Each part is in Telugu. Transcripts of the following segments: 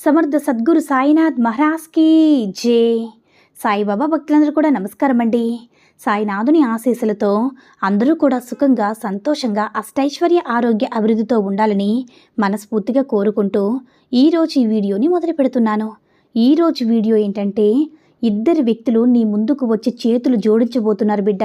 Samarth Sadguru Sainath మహారాజ్కి జే. సాయిబాబా భక్తులందరూ కూడా నమస్కారం అండి సాయినాథుని ఆశీస్సులతో అందరూ కూడా సుఖంగా సంతోషంగా అష్టైశ్వర్య ఆరోగ్య అభివృద్ధితో ఉండాలని మనస్ఫూర్తిగా కోరుకుంటూ ఈరోజు ఈ వీడియోని మొదలు పెడుతున్నాను. ఈరోజు వీడియో ఏంటంటే ఇద్దరు వ్యక్తులు నీ ముందుకు వచ్చి చేతులు జోడించబోతున్నారు బిడ్డ.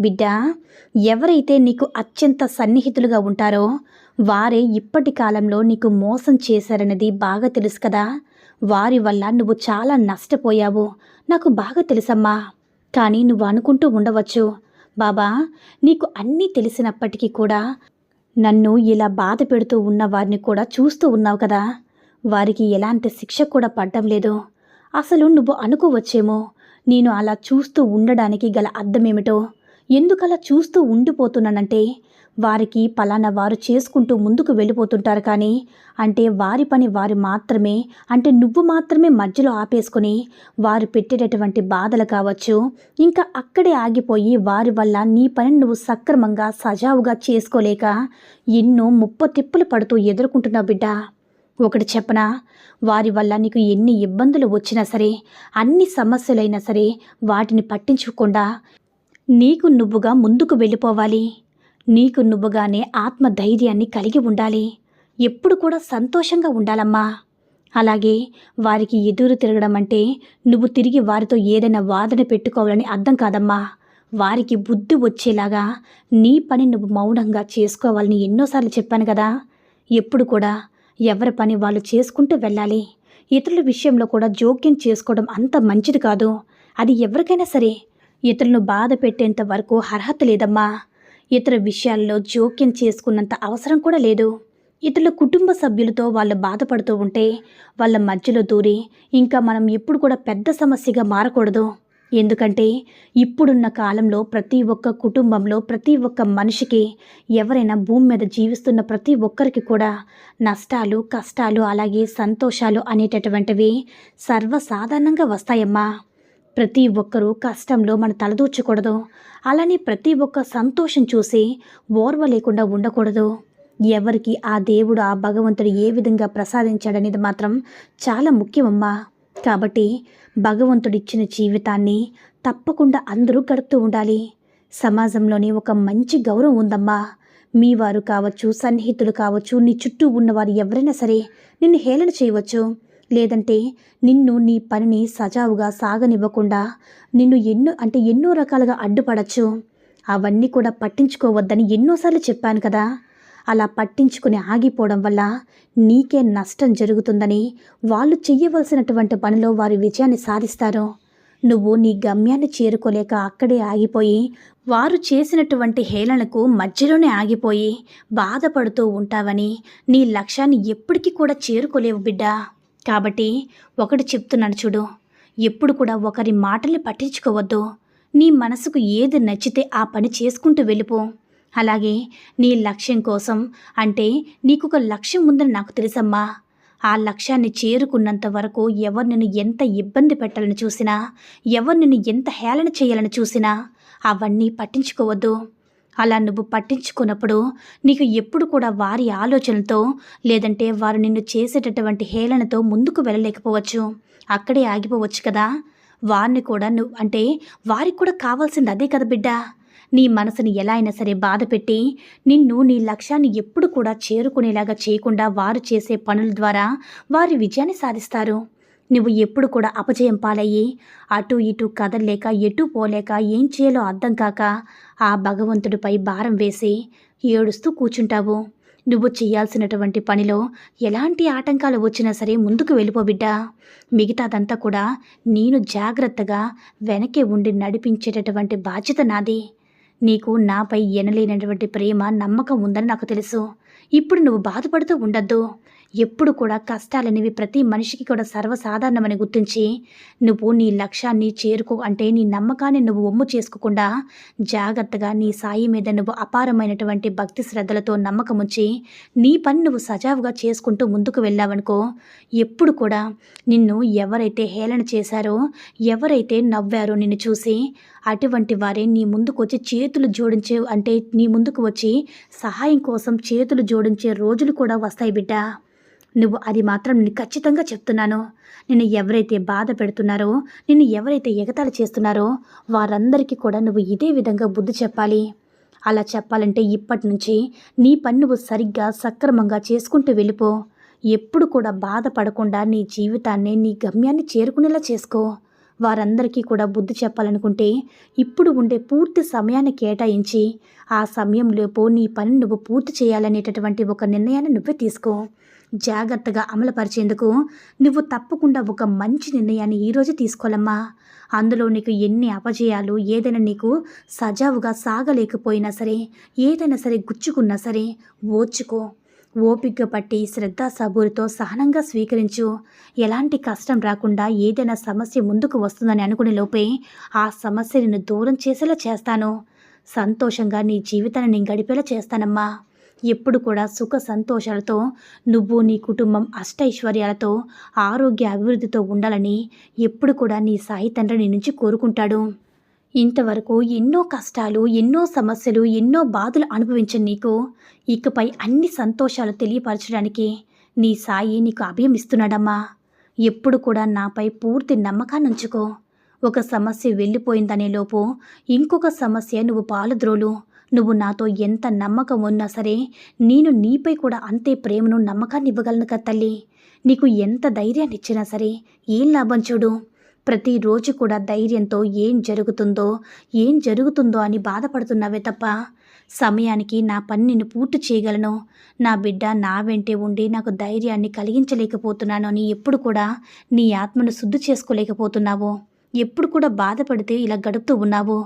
బిడ్డ ఎవరైతే నీకు అత్యంత సన్నిహితులుగా ఉంటారో వారే ఇప్పటి కాలంలో నీకు మోసం చేశారన్నది బాగా తెలుసు కదా. వారి వల్ల నువ్వు చాలా నష్టపోయావు. నాకు బాగా తెలుసమ్మా. కానీ నువ్వు అనుకుంటూ ఉండవచ్చు. బాబా నీకు అన్నీ తెలిసినప్పటికీ కూడా నన్ను ఇలా బాధ పెడుతూ ఉన్న వారిని కూడా చూస్తూ ఉన్నావు కదా. వారికి ఎలాంటి శిక్ష కూడా పడ్డం లేదు. అసలు నువ్వు అనుకోవచ్చేమో నేను అలా చూస్తూ ఉండడానికి గల అర్థమేమిటో. ఎందుకలా చూస్తూ ఉండిపోతున్నానంటే? వారికి పలానా వారు చేసుకుంటూ ముందుకు వెళ్ళిపోతుంటారు కానీ అంటే వారి పని వారు మాత్రమే అంటే నువ్వు మాత్రమే మధ్యలో ఆపేసుకొని వారు పెట్టేటటువంటి బాధలు కావచ్చు ఇంకా అక్కడే ఆగిపోయి వారి వల్ల నీ పని నువ్వు సక్రమంగా సజావుగా చేసుకోలేక ఎన్నో ముప్ప తిప్పులు పడుతూ ఎదుర్కొంటున్నావు బిడ్డ. ఒకటి చెప్పనా? వారి వల్ల నీకు ఎన్ని ఇబ్బందులు వచ్చినా సరే అన్ని సమస్యలైనా సరే వాటిని పట్టించుకోకుండా నీకు నువ్వుగా ముందుకు వెళ్ళిపోవాలి. నీకు నువ్వుగానే ఆత్మధైర్యాన్ని కలిగి ఉండాలి. ఎప్పుడు కూడా సంతోషంగా ఉండాలమ్మా. అలాగే వారికి ఎదురు తిరగడం అంటే నువ్వు తిరిగి వారితో ఏదైనా వాదన పెట్టుకోవాలని అర్థం కాదమ్మా. వారికి బుద్ధి వచ్చేలాగా నీ పని నువ్వు మౌనంగా చేసుకోవాలని ఎన్నోసార్లు చెప్పాను కదా. ఎప్పుడు కూడా ఎవరి పని వాళ్ళు చేసుకుంటూ వెళ్ళాలి. ఇతరుల విషయంలో కూడా జోక్యం చేసుకోవడం అంత మంచిది కాదు. అది ఎవరికైనా సరే ఇతరులను బాధ పెట్టేంత వరకు అర్హత లేదమ్మా. ఇతర విషయాల్లో జోక్యం చేసుకున్నంత అవసరం కూడా లేదు. ఇతరుల కుటుంబ సభ్యులతో వాళ్ళు బాధపడుతూ ఉంటే వాళ్ళ మధ్యలో దూరి ఇంకా మనం ఎప్పుడు కూడా పెద్ద సమస్యగా మారకూడదు. ఎందుకంటే ఇప్పుడున్న కాలంలో ప్రతి ఒక్క కుటుంబంలో ప్రతి ఒక్క మనిషికి ఎవరైనా భూమి మీద జీవిస్తున్న ప్రతి ఒక్కరికి కూడా నష్టాలు కష్టాలు అలాగే సంతోషాలు అనేటటువంటివి సర్వసాధారణంగా వస్తాయమ్మా. ప్రతి ఒక్కరూ కష్టంలో మన తలదూర్చకూడదు అలానే ప్రతి ఒక్క సంతోషం చూసి ఓర్వ లేకుండా ఉండకూడదు. ఎవరికి ఆ దేవుడు ఆ భగవంతుడు ఏ విధంగా ప్రసాదించాడనేది మాత్రం చాలా ముఖ్యమమ్మా. కాబట్టి భగవంతుడిచ్చిన జీవితాన్ని తప్పకుండా అందరూ గడుపుతూ ఉండాలి. సమాజంలోని ఒక మంచి గౌరవం ఉందమ్మా. మీ వారు కావచ్చు సన్నిహితులు కావచ్చు నీ చుట్టూ ఉన్నవారు ఎవరైనా సరే నిన్ను హేళన చేయవచ్చు. లేదంటే నిన్ను నీ పనిని సజావుగా సాగనివ్వకుండా నిన్ను ఎన్నో అంటే ఎన్నో రకాలుగా అడ్డుపడచ్చు. అవన్నీ కూడా పట్టించుకోవద్దని ఎన్నోసార్లు చెప్పాను కదా. అలా పట్టించుకుని ఆగిపోవడం వల్ల నీకే నష్టం జరుగుతుందని వాళ్ళు చెయ్యవలసినటువంటి పనిలో వారి విజయాన్ని సాధిస్తారు. నువ్వు నీ గమ్యాన్ని చేరుకోలేక అక్కడే ఆగిపోయి వారు చేసినటువంటి హేళనకు మధ్యలోనే ఆగిపోయి బాధపడుతూ ఉంటావని నీ లక్ష్యాన్ని ఎప్పటికీ కూడా చేరుకోలేవు బిడ్డా. కాబట్టి ఒకటి చెప్తున్నాడు చూడు ఎప్పుడు కూడా ఒకరి మాటల్ని పట్టించుకోవద్దు. నీ మనసుకు ఏది నచ్చితే ఆ పని చేసుకుంటూ వెళ్ళిపో. అలాగే నీ లక్ష్యం కోసం అంటే నీకు ఒక లక్ష్యం ఉందని నాకు తెలుసమ్మా. ఆ లక్ష్యాన్ని చేరుకున్నంత వరకు ఎవరు నిన్ను ఎంత ఇబ్బంది పెట్టాలని చూసినా ఎవరు నిన్ను ఎంత హేళన చేయాలని చూసినా అవన్నీ పట్టించుకోవద్దు. అలా నువ్వు పట్టించుకున్నప్పుడు నీకు ఎప్పుడు కూడా వారి ఆలోచనలతో లేదంటే వారు నిన్ను చేసేటటువంటి హేళనతో ముందుకు వెళ్ళలేకపోవచ్చు. అక్కడే ఆగిపోవచ్చు కదా. వారిని కూడా నువ్వు అంటే వారికి కూడా కావాల్సింది అదే కదా బిడ్డ. నీ మనసుని ఎలా అయినా సరే బాధ పెట్టి నిన్ను నీ లక్ష్యాన్ని ఎప్పుడు కూడా చేరుకునేలాగా చేయకుండా వారు చేసే పనుల ద్వారా వారి విజయాన్ని సాధిస్తారు. నువ్వు ఎప్పుడు కూడా అపజయం పాలయ్యి అటు ఇటు కదలలేక ఎటు పోలేక ఏం చేయాలో అర్థం కాక ఆ భగవంతుడిపై భారం వేసి ఏడుస్తూ కూర్చుంటావు నువ్వు చేయాల్సినటువంటి పనిలో ఎలాంటి ఆటంకాలు వచ్చినా సరే ముందుకు వెళ్ళిపో బిడ్డా. మిగతాదంతా కూడా నేను జాగ్రత్తగా వెనకే ఉండి నడిపించేటటువంటి బాధ్యత నాది. నీకు నాపై ఎనలేనటువంటి ప్రేమ నమ్మకం ఉందని నాకు తెలుసు. ఇప్పుడు నువ్వు బాధపడుతూ ఉండొద్దు. ఎప్పుడు కూడా కష్టాలనేవి ప్రతి మనిషికి కూడా సర్వసాధారణమని గుర్తించి నువ్వు నీ లక్ష్యాన్ని చేరుకో అంటే నీ నమ్మకాన్ని నువ్వు ఒమ్ము చేసుకోకుండా జాగ్రత్తగా నీ సాయి మీద నువ్వు అపారమైనటువంటి భక్తి శ్రద్ధలతో నమ్మకం ఉంచి నీ పని నువ్వు సజావుగా చేసుకుంటూ ముందుకు వెళ్ళావనుకో ఎప్పుడు కూడా నిన్ను ఎవరైతే హేళన చేశారో ఎవరైతే నవ్వారో నిన్ను చూసి అటువంటి వారే నీ ముందుకు వచ్చి చేతులు జోడించే అంటే నీ ముందుకు వచ్చి సహాయం కోసం చేతులు జోడించే రోజులు కూడా వస్తాయి బిడ్డ. నువ్వు అది మాత్రం నేను ఖచ్చితంగా చెప్తున్నాను. నిన్ను ఎవరైతే బాధ పెడుతున్నారో నిన్ను ఎవరైతే ఎగతాళి చేస్తున్నారో వారందరికీ కూడా నువ్వు ఇదే విధంగా బుద్ధి చెప్పాలి. అలా చెప్పాలంటే ఇప్పటి నుంచి నీ పని నువ్వు సరిగ్గా సక్రమంగా చేసుకుంటూ వెళ్ళిపో. ఎప్పుడు కూడా బాధపడకుండా నీ జీవితాన్ని నీ గమ్యాన్ని చేరుకునేలా చేసుకో. వారందరికీ కూడా బుద్ధి చెప్పాలనుకుంటే ఇప్పుడు ఉండే పూర్తి సమయాన్ని కేటాయించి ఆ సమయంలోపు నీ పని నువ్వు పూర్తి చేయాలనేటటువంటి ఒక నిర్ణయాన్ని నువ్వే తీసుకో. జాగ్రత్తగా అమలుపరిచేందుకు నువ్వు తప్పకుండా ఒక మంచి నిర్ణయాన్ని ఈరోజు తీసుకోవాలమ్మా. అందులో నీకు ఎన్ని అపజయాలు ఏదైనా నీకు సజావుగా సాగలేకపోయినా సరే ఏదైనా సరే గుచ్చుకున్నా సరే ఓర్చుకో. ఓపిక పట్టి శ్రద్ధాసబూరితో సహనంగా స్వీకరించు. ఎలాంటి కష్టం రాకుండా ఏదైనా సమస్య ముందుకు వస్తుందని అనుకునే లోపే ఆ సమస్య నిన్ను దూరం చేసేలా చేస్తాను. సంతోషంగా నీ జీవితాన్ని నేను గడిపేలా చేస్తానమ్మా. ఎప్పుడు కూడా సుఖ సంతోషాలతో నువ్వు నీ కుటుంబం అష్టైశ్వర్యాలతో ఆరోగ్య అభివృద్ధితో ఉండాలని ఎప్పుడు కూడా నీ సాయి తండ్రి నీ నుంచి కోరుకుంటాడు. ఇంతవరకు ఎన్నో కష్టాలు ఎన్నో సమస్యలు ఎన్నో బాధలు అనుభవించిన నీకు ఇకపై అన్ని సంతోషాలు తెలియపరచడానికి నీ సాయి నీకు అభయం ఇస్తున్నాడమ్మా ఎప్పుడు కూడా నాపై పూర్తి నమ్మకాన్ని ఉంచుకో. ఒక సమస్య వెళ్ళిపోయిందనే లోపు ఇంకొక సమస్య నువ్వు పాలుద్రోలు. నువ్వు నాతో ఎంత నమ్మకం ఉన్నా సరే నేను నీపై కూడా అంతే ప్రేమను నమ్మకాన్ని ఇవ్వగలను కదా తల్లి. నీకు ఎంత ధైర్యాన్ని ఇచ్చినా సరే ఏం లాభం చూడు. ప్రతిరోజు కూడా ధైర్యంతో ఏం జరుగుతుందో ఏం జరుగుతుందో అని బాధపడుతున్నావే తప్ప సమయానికి నా పని నేను పూర్తి చేయగలను. నా బిడ్డ నా వెంటే ఉండి నాకు ధైర్యాన్ని కలిగించలేకపోతున్నాను అని ఎప్పుడు కూడా నీ ఆత్మను శుద్ధి చేసుకోలేకపోతున్నావు. ఎప్పుడు కూడా బాధపడితే ఇలా గడుపుతూ ఉన్నావు.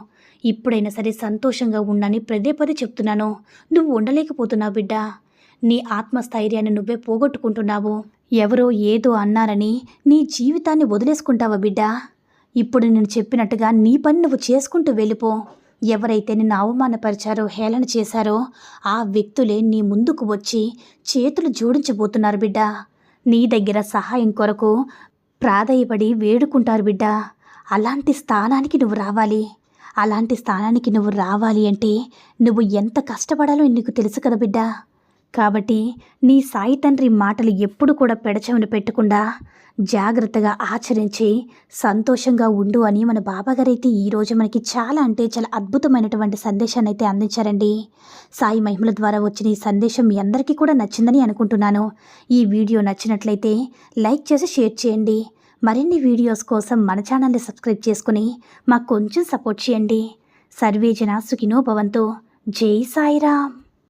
ఇప్పుడైనా సరే సంతోషంగా ఉండని పదే పదే చెప్తున్నాను. నువ్వు ఉండలేకపోతున్నావు బిడ్డ. నీ ఆత్మస్థైర్యాన్ని నువ్వే పోగొట్టుకుంటున్నావు. ఎవరో ఏదో అన్నారని నీ జీవితాన్ని వదిలేసుకుంటావా బిడ్డ? ఇప్పుడు నేను చెప్పినట్టుగా నీ పని నువ్వు చేసుకుంటూ వెళ్ళిపో. ఎవరైతే నిన్ను అవమానపరిచారో హేళన చేశారో ఆ వ్యక్తులే నీ ముందుకు వచ్చి చేతులు జోడించబోతున్నారు బిడ్డ. నీ దగ్గర సహాయం కొరకు ప్రాధేయపడి వేడుకుంటారు బిడ్డ. అలాంటి స్థానానికి నువ్వు రావాలి. అలాంటి స్థానానికి నువ్వు రావాలి అంటే నువ్వు ఎంత కష్టపడాలో నీకు తెలుసు కదా బిడ్డా. కాబట్టి నీ సాయి తండ్రి మాటలు ఎప్పుడు కూడా పెడచెవిన పెట్టకుండా జాగ్రత్తగా ఆచరించి సంతోషంగా ఉండు అని మన బాబాగారైతే ఈరోజు మనకి చాలా అంటే చాలా అద్భుతమైనటువంటి సందేశాన్ని అయితే అందించారండి. సాయి మహిమల ద్వారా వచ్చిన ఈ సందేశం మీ అందరికీ కూడా నచ్చిందని అనుకుంటున్నాను. ఈ వీడియో నచ్చినట్లయితే లైక్ చేసి షేర్ చేయండి. మరిన్ని వీడియోస్ కోసం మన ఛానల్ని సబ్స్క్రైబ్ చేసుకుని మాకు కొంచెం సపోర్ట్ చేయండి. సర్వేజన సుఖినో భవంతు. జై సాయిరామ్.